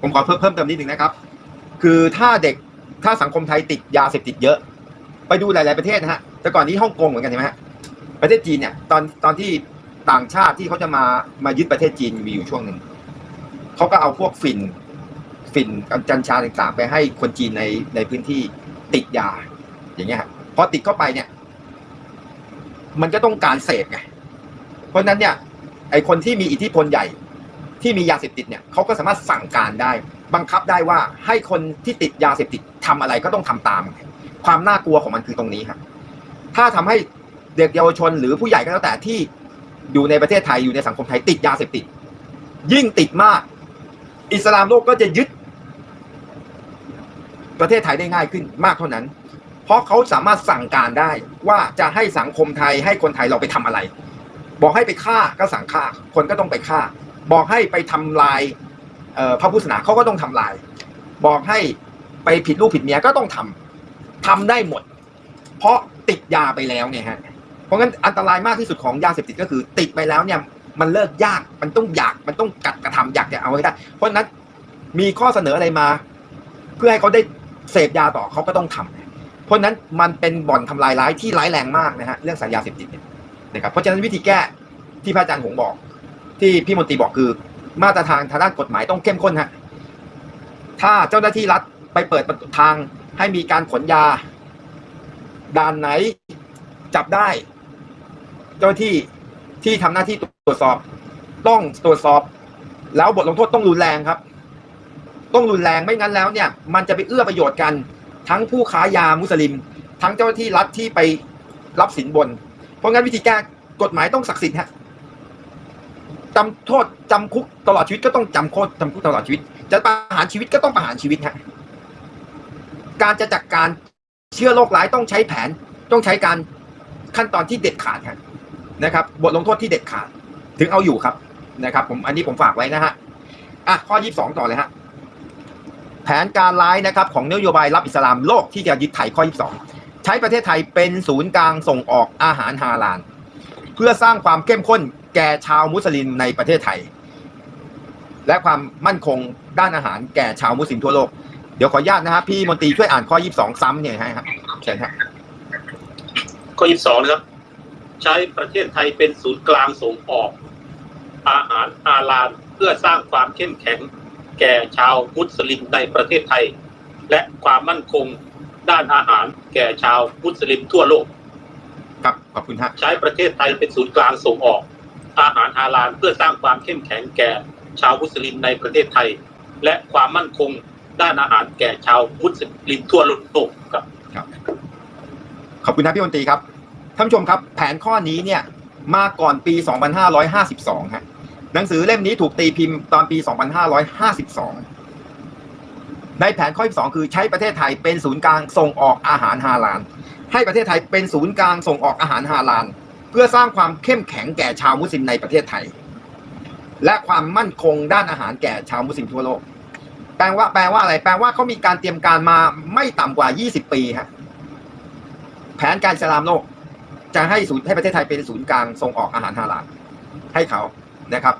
ผมขอเพิ่มเพิ่มเติมนิดหนึ่งนะครับ คือถ้าเด็กถ้าสังคมไทยติดยาเสพติดเยอะ ไปดูหลาย ๆประเทศนะฮะแต่ก่อนนี้ฮ่องกงเหมือนกันใช่ไหมฮะประเทศจีนเนี่ยตอนตอนที่ต่างชาติที่เขาจะมามายึดประเทศจีนมีอยู่ช่วงหนึ่งเขาก็เอาพวกฝิ่นฝิ่นกัญชาต่างๆ ไปให้คนจีนในในพื้นที่ติดยา อย่างเงี้ยฮะพอติดเข้าไปเนี่ย มันก็ต้องการเสพไงเพราะนั้นเนี่ย ไอคนที่มีอิทธิพลใหญ่ ที่มียาเสพติดเนี่ยเขาก็สามารถสั่งการได้ บังคับได้ว่าให้คนที่ติดยาเสพติดทำอะไรก็ต้องทำตาม ความน่ากลัวของมันคือตรงนี้ครับถ้าทำให้เด็กเยาวชนหรือผู้ใหญ่ก็แล้วแต่ที่อยู่ในประเทศไทยอยู่ในสังคมไทยติดยาเสพติด ยิ่งติดมาก อิสลามโลกก็จะยึด ประเทศไทยได้ง่ายขึ้นมากเท่านั้น เพราะเขาสามารถสั่งการได้ว่าจะให้สังคมไทยให้คนไทยเราไปทำอะไร บอกให้ไปฆ่าก็สั่งฆ่า คนก็ต้องไปฆ่า บอกให้ไปทำลายพระพุทธศาสนาเขาก็ต้องทำลาย บอกให้ไปผิดลูกผิดเมียก็ต้องทำทำได้หมด เพราะติดยาไปแล้วเนี่ยฮะเพราะงั้นอันตรายมากที่สุดของยาเสพติดก็คือติดไปแล้วเนี่ยมันเลิกยากมันต้องอยากมันต้องกัดกระทำอยากจะเอาให้ได้ เพราะนั้นมีข้อเสนออะไรมา เพื่อให้เขาได้เสพยาต่อเขาก็ต้องทำเพราะนั้นมันเป็นบ่อนทำลายร้ายที่ร้ายแรงมากนะฮะเรื่องสายยาเสพติดเนี่ยนะครับเพราะฉะนั้นวิธีแก้ที่พระอาจารย์หงบอก ที่พี่มนตรีบอกคือ มาตรฐานทางด้านกฎหมายต้องเข้มข้นฮะถ้าเจ้าหน้าที่รัฐไปเปิดทางให้มีการขนยา ด่านไหนจับได้ เจ้าหน้าที่ที่ทำหน้าที่ตรวจสอบ ต้องตรวจสอบ แล้วบทลงโทษต้องรุนแรงครับ ต้องรุนแรงไม่งั้นแล้วเนี่ย มันจะไปเอื้อประโยชน์กัน ทั้งผู้ค้ายามุสลิม ทั้งเจ้าหน้าที่รัฐที่ไปรับสินบน เพราะงั้นวิธีแก้กฎหมายต้องศักดิ์สิทธิ์ฮะ จำโทษจำคุกตลอดชีวิตก็ต้องจำโทษจำคุกตลอดชีวิต จะประหารชีวิตก็ต้องประหารชีวิตฮะการจะจัดการเชื้อโรคร้ายต้องใช้แผน ต้องใช้การขั้นตอนที่เด็ดขาดครับนะครับ บทลงโทษที่เด็ดขาด ถึงเอาอยู่ครับนะครับ ผมอันนี้ผมฝากไว้นะฮะอะข้อยี่สองต่อเลยฮะแผนการร้ายนะครับ ของนโยบายรับอิสลามโลกที่จะยึดไทยข้อยี่สองใช้ประเทศไทยเป็นศูนย์กลางส่งออกอาหารฮาลาล เพื่อสร้างความเข้มข้นแก่ชาวมุสลิมในประเทศไทย และความมั่นคงด้านอาหารแก่ชาวมุสลิมทั่วโลก เดี๋ยวขออนุญาตนะครับพี่มนตรีช่วยอ่านข้อยี่สองซ้ำเนี่ยให้ครับเชิญครับข้อยี่สองนะครับ ใช้ประเทศไทยเป็นศูนย์กลางส่งออก อาหารอาลานเพื่อสร้างความเข้มแข็ง แก่ชาวมุสลิมในประเทศไทย และความมั่นคงด้านอาหารแก่ชาวมุสลิมทั่วโลก ครับขอบคุณฮะใช้ประเทศไทยเป็นศูนย์กลางส่งออกอาหารฮาลาลเพื่อสร้างความเข้มแข็งแก่ชาวมุสลิมในประเทศไทย และความมั่นคงด้านอาหารแก่ชาวมุสลิมทั่วโลกครับขอบคุณครับพี่มนตรีครับท่านผู้ชมครับ แผนข้อนี้เนี่ยมาก่อนปี 2552ฮะหนังสือเล่มนี้ถูกตีพิมพ์ตอนปี 2552 ในแผนข้อที่สองคือใช้ประเทศไทยเป็นศูนย์กลางส่งออกอาหารฮาลาล ให้ประเทศไทยเป็นศูนย์กลางส่งออกอาหารฮาลาลเพื่อสร้างความเข้มแข็งแก่ชาวมุสลิมในประเทศไทย และความมั่นคงด้านอาหารแก่ชาวมุสลิมทั่วโลก แปลว่าแปลว่าอะไร แปลว่าเขามีการเตรียมการมาไม่ต่ำกว่า 20 ปีฮะแผนการอิสลามโลก จะให้ศูนย์ให้ประเทศไทยเป็นศูนย์กลางส่งออกอาหารฮาลาลให้เขานะครับ